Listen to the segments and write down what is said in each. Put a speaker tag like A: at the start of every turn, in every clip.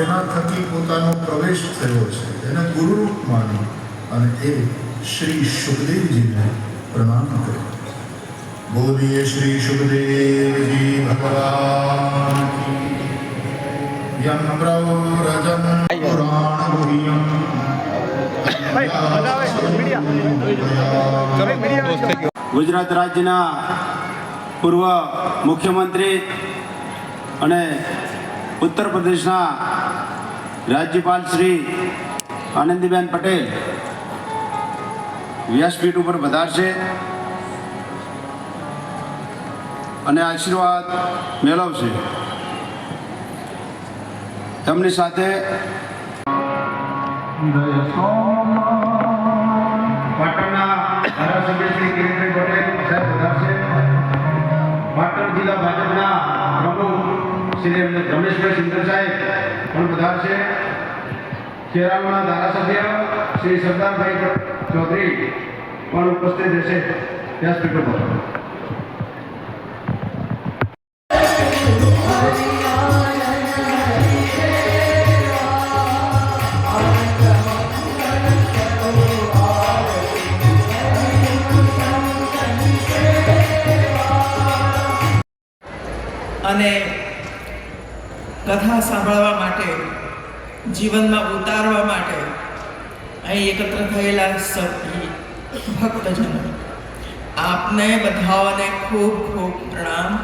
A: જેના થકી પોતાનો પ્રવેશ થયો છે એને ગુરુરૂપ માની અને એ શ્રી સુખદેવજીને પ્રણામ કર્યો. બોલીએ શ્રી સુખદેવજી ભગવાન. પુરાણ
B: ગુજરાત રાજ્યના પૂર્વ મુખ્યમંત્રી અને ઉત્તર પ્રદેશના રાજ્યપાલ શ્રી આનંદીબેન પટેલ વ્યાસપીઠ ઉપર પધારશે. અને આશીર્વાદ મેળવશે. તેમની સાથે રમેશભાઈ સાહેબ પણ પધારશે કેરાળના ધારાસભ્ય શ્રી સરદારભાઈ ચૌધરી પણ ઉપસ્થિત રહેશે. ત્યાં સ્પીકર પર.
C: અને કથા સાંભળવા માટે, જીવનમાં ઉતારવા માટે અહીં એકત્ર થયેલા સભી, ભક્તજનો, આપને બધાઓને ખૂબ ખૂબ પ્રણામ,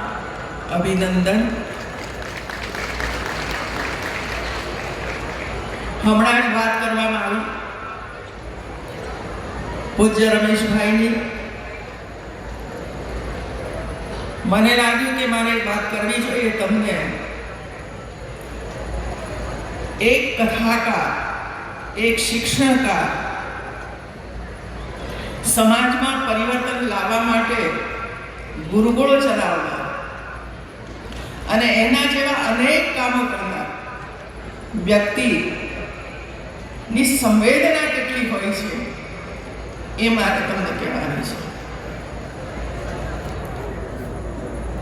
C: અભિનંદન. હમણાં જ વાત કરવામાં આવી. પૂજ્ય રમેશભાઈની. મને લાગ્યું કે મારે વાત કરવી જોઈએ તમને. એક કથાકાર એક શિક્ષણકાર સમાજમાં પરિવર્તન લાવવા માટે ગુરુકુળો ચલાવનાર અને એના જેવા અનેક કામો કરનાર વ્યક્તિની સંવેદના કેટલી હોય છે એ મારે તમને કહેવાની છે.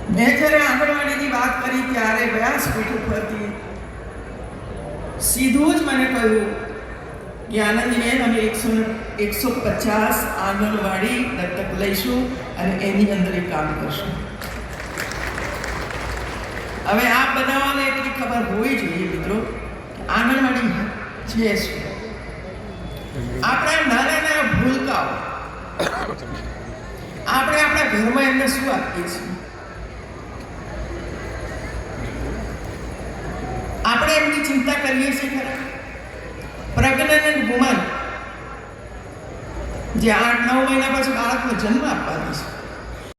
C: મેં જ્યારે આંગણવાડીની વાત કરી ત્યારે વ્યાસપીઠ ઉપરથી સીધું જ મને કહ્યું કે આનંદીબેન અમે એકસો એકસો પચાસ આંગણવાડી દત્તક લઈશું અને એની અંદર એ કામ કરશું. હવે આ બનાવવાને એટલી ખબર હોવી જોઈએ મિત્રો આંગણવાડી છે, આપણા નાના નાના ભૂલકાઓ, આપણે આપણા ઘરમાં એમને શું આપીએ છીએ આપણે એમની ચિંતા કરીએ છીએ ખરા. પ્રેગ્નન્ટ વુમન જે આઠ, નવ મહિના પછી બાળકને જન્મ આપવાનો છે